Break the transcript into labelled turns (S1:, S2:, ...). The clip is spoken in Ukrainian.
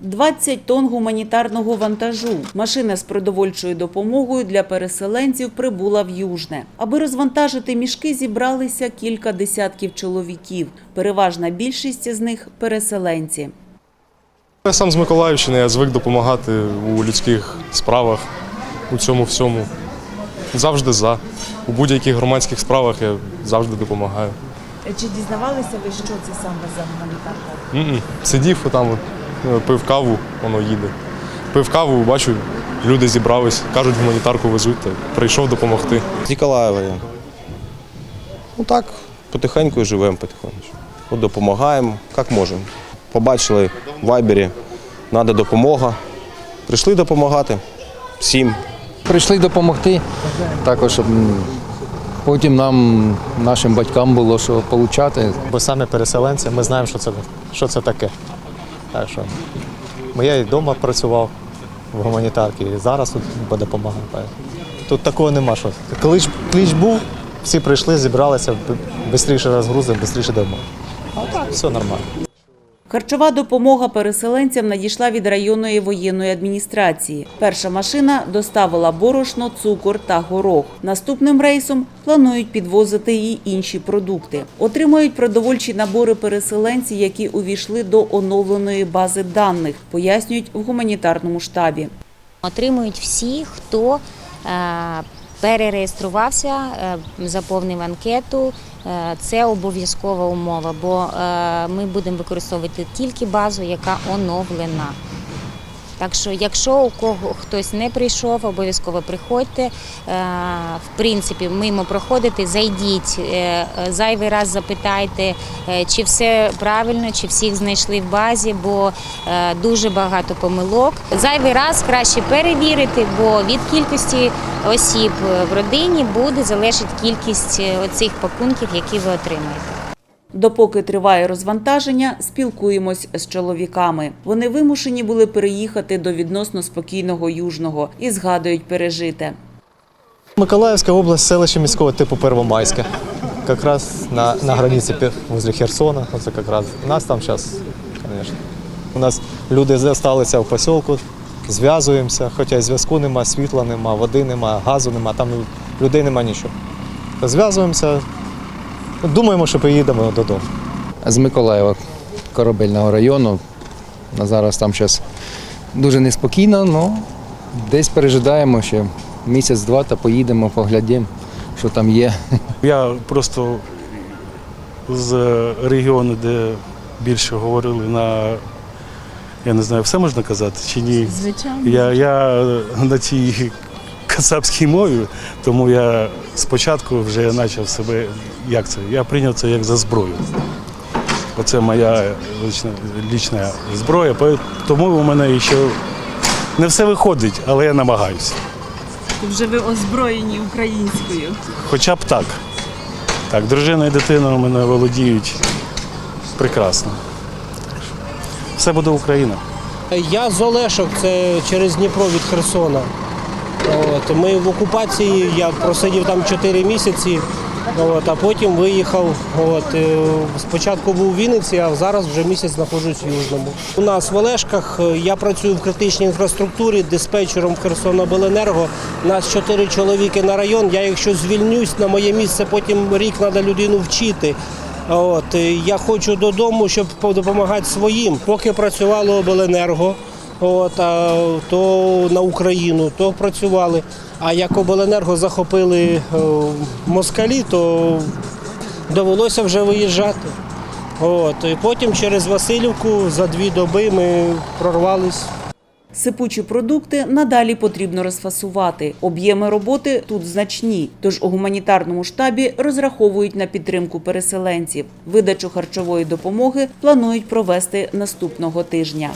S1: 20 тонн гуманітарного вантажу. Машина з продовольчою допомогою для переселенців прибула в Южне. Аби розвантажити мішки, зібралися кілька десятків чоловіків. Переважна більшість з них переселенці.
S2: Я сам з Миколаївщини, я звик допомагати у людських справах, у цьому всьому. Завжди за. У будь-яких громадських справах я завжди допомагаю.
S1: Чи дізнавалися ви, що це саме за гуманітарка?
S2: М-м. Сидів е, пив каву, воно їде. Пив каву, бачу, люди зібрались, кажуть, гуманітарку везуть, та прийшов допомогти.
S3: З Ніколаєва я. Ну так, потихеньку живемо потихеньку. От допомагаємо, як можемо. Побачили в вайбері, треба допомога. Прийшли допомагати всім.
S4: Прийшли допомогти, також щоб потім нам, нашим батькам було що отримати.
S5: бо самі переселенці, ми знаємо, що це, що це таке. Так що бо я і вдома працював в гуманітарці, і зараз тут допомагаю. Тут такого нема, що клич, клич був, всі прийшли, зібралися, швидше розгрузили, швидше дому. А так, все нормально.
S1: Харчова допомога переселенцям надійшла від районної воєнної адміністрації. Перша машина доставила борошно, цукор та горох. Наступним рейсом планують підвозити і інші продукти. Отримають продовольчі набори переселенці, які увійшли до оновленої бази даних, пояснюють в гуманітарному штабі.
S6: Отримують всі, хто е, перереєструвався, е, заповнив анкету. Е, Це обов'язкова умова, бо е, ми будемо використовувати тільки базу, яка оновлена. Так що, якщо у кого хтось не прийшов, обов'язково приходьте. Е, В принципі, мимо проходите, зайдіть, е, зайвий раз запитайте, е, чи все правильно, чи всіх знайшли в базі, бо дуже багато помилок. Зайвий раз краще перевірити, бо від кількості осіб в родині буде залежати кількість оцих пакунків, які ви отримаєте.
S1: Допоки триває розвантаження, спілкуємось з чоловіками. Вони вимушені були переїхати до відносно спокійного южного і згадують пережите.
S5: Миколаївська область, селище міського типу Первомайське. Якраз на, на границі возле Херсона. Оце якраз. У нас там зараз, звісно. У нас люди залишилися в посілку, зв'язуємося, хоча зв'язку нема, світла нема, води нема, газу нема, там людей нема нічого. Зв'язуємося, думаємо, що приїдемо додому.
S4: З Миколаєва, корабельного району. На зараз там зараз дуже неспокійно, але десь пережидаємо ще місяць-два та поїдемо, поглядимо, що там є.
S7: Я просто з регіону, де більше говорили на, я не знаю, все можна казати чи ні. Звичайно. Я, я на цій кацапській мові, тому я спочатку вже почав себе, як це? Я прийняв це як за зброю. Оце моя лічна, лічна зброя, тому у мене ще не все виходить, але я намагаюся.
S1: Вже ви озброєні українською.
S7: Хоча б так. Так, дружина і дитина у мене володіють прекрасно. Все буде Україна.
S8: Я з Олешок, це через Дніпро від Херсона. От, ми в окупації, я просидів там 4 місяці, от, а потім виїхав. От, е, спочатку був у Вінниці, а зараз вже місяць знаходжусь в Южному. У нас в Олешках е, я працюю в критичній інфраструктурі, диспетчером Херсонобленерго. Нас 4 чоловіки на район. Я якщо звільнюсь на моє місце, потім рік треба людину вчити. От, е, я хочу додому, щоб допомагати своїм. Поки працювало обленерго, от, то на Україну, то працювали. А як обленерго захопили е, москалі, то довелося вже виїжджати. От, і потім через Васильівку за дві доби ми прорвались.
S1: Сипучі продукти надалі потрібно розфасувати. Об'єми роботи тут значні, тож у гуманітарному штабі розраховують на підтримку переселенців. Видачу харчової допомоги планують провести наступного тижня.